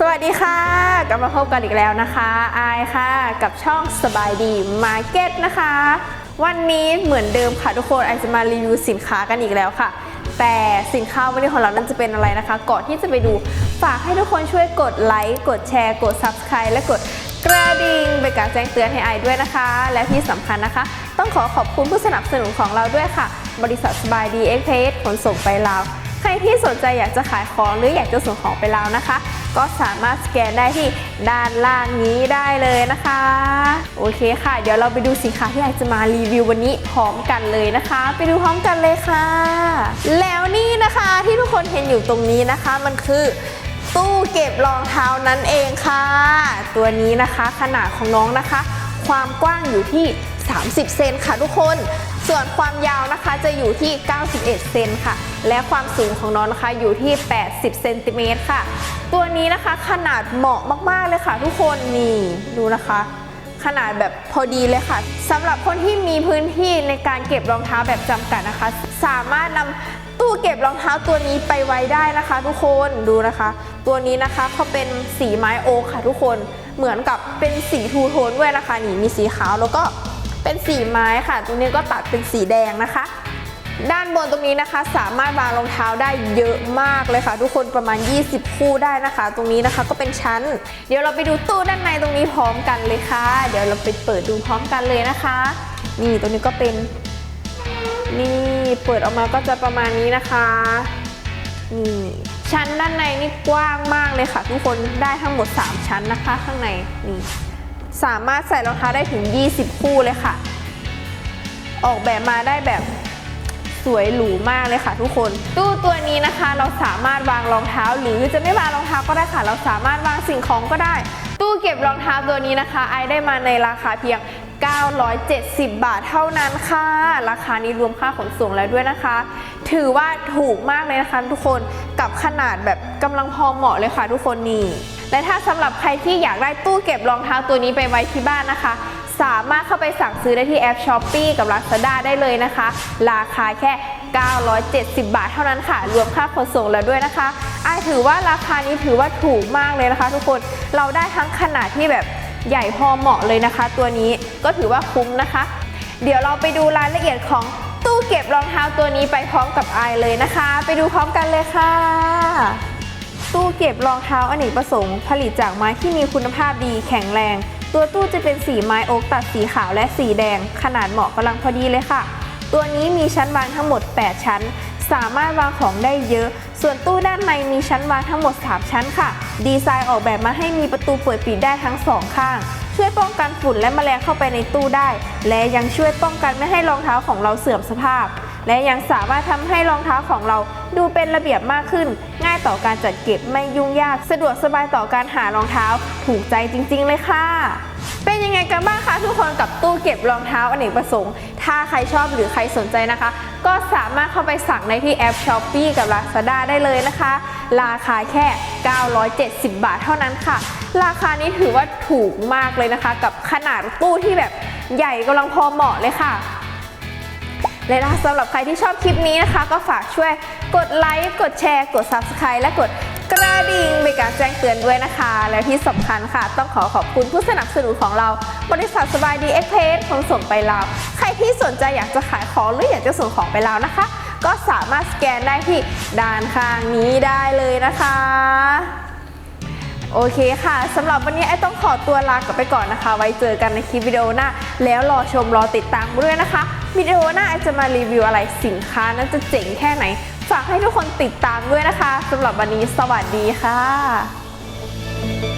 สวัสดีค่ะ กลับมาพบกันอีกแล้วนะคะอายค่ะกับช่องสบายดีมาร์เก็ตนะคะ วันนี้เหมือนเดิมค่ะทุกคนไอจะมารีวิวสินค้ากันอีกแล้วค่ะ แต่สินค้าวันนี้ของเรานั้นจะเป็นอะไรนะคะ ก่อนที่จะไปดูฝากให้ทุกคนช่วยกดไลค์กดแชร์ กด Subscribe และกดกระดิ่งเป็นการแจ้งเตือนให้ไอด้วยนะคะ และที่สำคัญนะคะ ต้องขอขอบคุณผู้สนับสนุนของเราด้วยค่ะ บริษัทสบายดีเอ็กเพสขนส่งไปลาว รที่สนใจอยากจะขายของหรืออยากจะส่งของไปแล้วนะคะ ก็สามารถสแกนได้ที่ด้านล่างนี้ได้เลยนะคะ โอเคค่ะ เดี๋ยวเราไปดูสินค้าที่อยากจะมารีวิววันนี้พร้อมกันเลยนะคะ ไปดูพร้อมกันเลยค่ะ แล้วนี่นะคะที่ทุกคนเห็นอยู่ตรงนี้นะคะมันคือตู้เก็บรองเท้านั่นเองค่ะ ตัวนี้นะคะขนาดของน้องนะคะ ความกว้างอยู่ที่ 30 เซนค่ะทุกคน ส่วนความยาวนะคะจะอยู่ที่ 91 เซนค่ะ และความสูงของน้องนะคะอยู่ที่ 80 เซนติเมตรค่ะ ตัวนี้นะคะขนาดเหมาะมากๆเลยค่ะ ทุกคนนี่ดูนะคะ ขนาดแบบพอดีเลยค่ะสำหรับคนที่มีพื้นที่ในการเก็บรองเท้าแบบจำกัดนะคะ สามารถนำตู้เก็บรองเท้าตัวนี้ไปไว้ได้นะคะ ทุกคนดูนะคะ ตัวนี้นะคะเขาเป็นสีไม้โอคค่ะทุกคนเหมือนกับเป็นสีทูโทนด้วยนะคะนี่มีสีขาวแล้วก็ เป็นสีไม้ค่ะ ตรงนี้ก็ตัดเป็นสีแดงนะคะ ด้านบนตรงนี้นะคะ สามารถวางรองเท้าได้เยอะมากเลยค่ะ ทุกคนประมาณ 20 คู่ได้นะคะ ตรงนี้นะคะก็เป็นชั้น เดี๋ยวเราไปดูตู้ด้านในตรงนี้พร้อมกันเลยค่ะ เดี๋ยวเราไปเปิดดูพร้อมกันเลยนะคะ นี่ตรงนี้ก็เป็นนี่เปิดออกมาก็จะประมาณนี้นะคะนี่ชั้นด้านในนี่กว้างมากเลยค่ะ ทุกคนได้ทั้งหมด 3 ชั้นนะคะ ข้างในนี่ สามารถใส่รองเท้าได้ถึง 20 คู่เลยค่ะ ออกแบบมาได้แบบสวยหรูมากเลยค่ะทุกคน ตู้ตัวนี้นะคะ เราสามารถวางรองเท้า หรือจะไม่วางรองเท้าก็ได้ค่ะ เราสามารถวางสิ่งของก็ได้ ตู้เก็บรองเท้าตัวนี้นะคะ ไอได้มาในราคาเพียง 970 บาทเท่านั้นค่ะ ราคานี้รวมค่าขนส่งแล้วด้วยนะคะ ถือว่าถูกมากเลยนะคะทุกคนกับขนาดแบบกำลังพอเหมาะเลยค่ะทุกคนนี่และถ้าสำหรับใครที่อยากได้ตู้เก็บรองเท้าตัวนี้ไปไว้ที่บ้านนะคะ สามารถเข้าไปสั่งซื้อได้ที่แอป s h อ p e e กับ Lazada ได้เลยนะคะ ราคาแค่ 970 บาทเท่านั้นค่ะ รวมค่าขนส่งแล้วด้วยนะคะอาถือว่าราคานี้ถือว่าถูกมากเลยนะคะ ทุกคนเราได้ทั้งขนาดที่แบบใหญ่พอเหมาะเลยนะคะ ตัวนี้ก็ถือว่าคุ้มนะคะ เดี๋ยวเราไปดูรายละเอียดของ เก็บรองเท้าตัวนี้ไปพร้อมกับไอเลยนะคะ ไปดูพร้อมกันเลยค่ะ ตู้เก็บรองเท้าอเนกประสงค์ ผลิตจากไม้ที่มีคุณภาพดีแข็งแรง ตัวตู้จะเป็นสีไม้โอ๊กตัดสีขาวและสีแดง ขนาดเหมาะกำลังพอดีเลยค่ะ ตัวนี้มีชั้นวางทั้งหมด 8 ชั้น สามารถวางของได้เยอะ ส่วนตู้ด้านในมีชั้นวางทั้งหมด 3 ชั้นค่ะ ดีไซน์ออกแบบมาให้มีประตูเปิดปิดได้ทั้งสองข้าง ช่วยป้องกันฝุ่นและแมลงเข้าไปในตู้ได้ และยังช่วยป้องกันไม่ให้รองเท้าของเราเสื่อมสภาพ และยังสามารถทำให้รองเท้าของเราดูเป็นระเบียบมากขึ้น ง่ายต่อการจัดเก็บไม่ยุ่งยาก สะดวกสบายต่อการหารองเท้า ถูกใจจริง ๆ เลยค่ะ เป็นยังไงกันบ้างคะทุกคนกับตู้เก็บรองเท้าอเนกประสงค์ ถ้าใครชอบหรือใครสนใจนะคะ ก็สามารถเข้าไปสั่งในที่แอป s h อ p e e กับ Lazada ได้เลยนะคะ ราคาแค่ 970 บาทเท่านั้นค่ะ ราคานี้ถือว่าถูกมากเลยนะคะ กับขนาดตู้ที่แบบใหญ่กำลังพอเหมาะเลยค่ะและนะสำหรับใครที่ชอบคลิปนี้นะคะ ก็ฝากช่วยกดไลค์กดแชร์ กด Subscribe และกดกระดิ่งเป็นการแจ้งเตือนด้วยนะคะ และที่สำคัญค่ะ ต้องขอขอบคุณผู้สนับสนุนของเรา บริษัทสบายดีเอ็กเพสขนส่งไปลาว ใครที่สนใจอยากจะขายของหรืออยากจะส่งของไปลาวนะคะ ก็สามารถสแกนได้ที่ด้านข้างนี้ได้เลยนะคะ โอเคค่ะสำหรับวันนี้ไอ้ต้องขอตัวลากลับไปก่อนนะคะ ไว้เจอกันในคลิปวิดีโอหน้า แล้วรอชมรอติดตามด้วยนะคะวิดีโอหน้าไอจะมารีวิวอะไรสินค้านั้นจะเจ๋งแค่ไหน ฝากให้ทุกคนติดตามด้วยนะคะสำหรับวันนี้สวัสดีค่ะ